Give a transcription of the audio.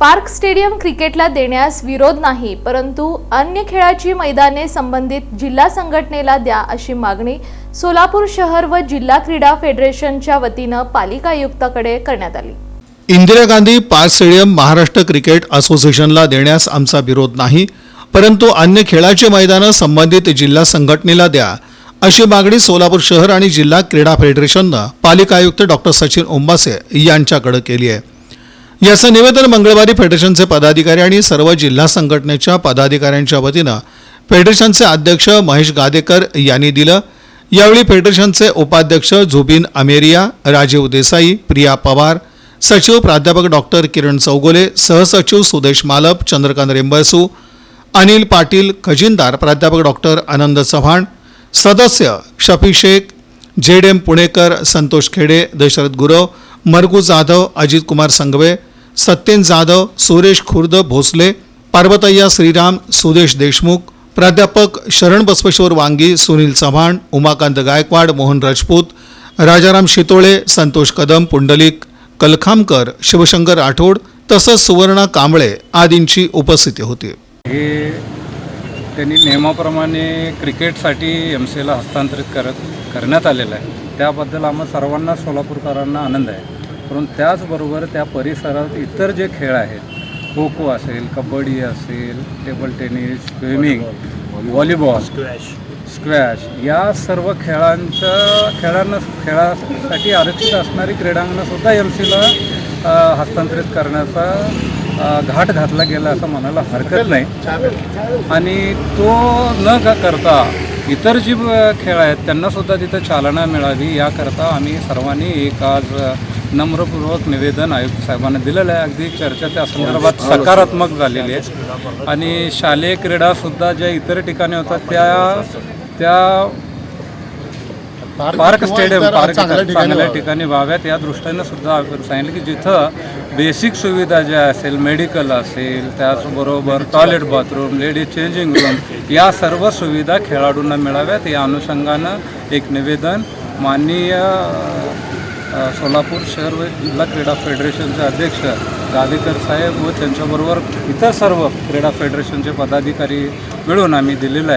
Park stadium क्रिकेटला देण्यास विरोध नाही परंतु अन्य खेळाची मैदाने संबंधित जिल्हा संघटनेला द्या अशी मागणी सोलापूर शहर व जिल्हा क्रीडा फेडरेशनच्या वतीनं पालिका आयुक्ताकडे करण्यात आली. Indira Gandhi park stadium Maharashtra cricket असोसिएशनला देण्यास आमचा विरोध नाही परंतु अन्य खेळाची मैदानं संबंधित जिल्हा संघटनेला द्या अशी मागणी सोलापूर शहर आणि जिल्हा क्रीडा फेडरेशननं पालिका आयुक्त डॉक्टर सचिन ओंबासे यांच्याकडे केली आहे. याचं निवेदन मंगळवारी फेडरेशनचे पदाधिकारी आणि सर्व जिल्हा संघटनेच्या पदाधिकाऱ्यांच्या वतीनं फेडरेशनचे अध्यक्ष महेश गादेकर यांनी दिलं. यावेळी फेडरेशनचे उपाध्यक्ष झुबिन अमेरिया राजीव देसाई प्रिया पवार सचिव प्राध्यापक डॉक्टर किरण चौगुले सहसचिव सुदेश मालप चंद्रकांत रेंबळसू अनिल पाटील खजिनदार प्राध्यापक डॉक्टर आनंद चव्हाण सदस्य शफी शेख झेड एम पुणेकर संतोष खेडे दशरथ गुरव मरगू जाधव अजित कुमार संघवे सत्येन जाधव सुरेश खुर्द भोसले पार्वतय्या श्रीराम सुदेश देशमुख प्राध्यापक शरण बसवेश्वर वांगी सुनील चव्हाण उमाकांत गायकवाड मोहन राजपूत राजाराम शितोळे संतोष कदम पुंडलिक कलखामकर शिवशंकर राठोड तसंच सुवर्णा कांबळे आदींची उपस्थिती होती. हे त्यांनी नियमाप्रमाणे क्रिकेटसाठी एम सी एला हस्तांतरित करत करण्यात आलेलं आहे. त्याबद्दल आम्हा सर्वांना सोलापूरकरांना आनंद आहे. परंतु त्याचबरोबर त्या परिसरात इतर जे खेळ आहेत खो खो असेल कबड्डी असेल table tennis swimming volleyball squash. या सर्व खेळांच्या खेळांना खेळासाठी आरक्षित असणारी क्रीडांगणंसुद्धा एम सीला हस्तांतरित करण्याचा घाट घातला गेला असं म्हणायला हरकत नाही. आणि तो न करता इतर जी खेळ आहेत त्यांनासुद्धा तिथं चालना मिळावी याकरता आम्ही सर्वांनी एक आज नम्रपूर्वक निवेदन आयुक्त साहेबांना दिलेलं आहे. अगदी चर्चा त्या संदर्भात सकारात्मक झालेली आहे. आणि शालेय क्रीडासुद्धा ज्या इतर ठिकाणी होतात त्या त्या पार्क स्टेडियम पार्क चांगल्या ठिकाणी व्हाव्यात या दृष्टीनं सुद्धा सांगितलं की जिथं बेसिक सुविधा ज्या असेल मेडिकल असेल त्याचबरोबर toilet bathroom ladies changing room या सर्व सुविधा खेळाडूंना मिळाव्यात. या अनुषंगानं एक निवेदन माननीय सोलापूर शहर व जिल्हा क्रीडा फेडरेशनचे अध्यक्ष गादेकर साहेब व त्यांच्याबरोबर इतर सर्व क्रीडा फेडरेशनचे पदाधिकारी मिळून आम्ही दिलेलं आहे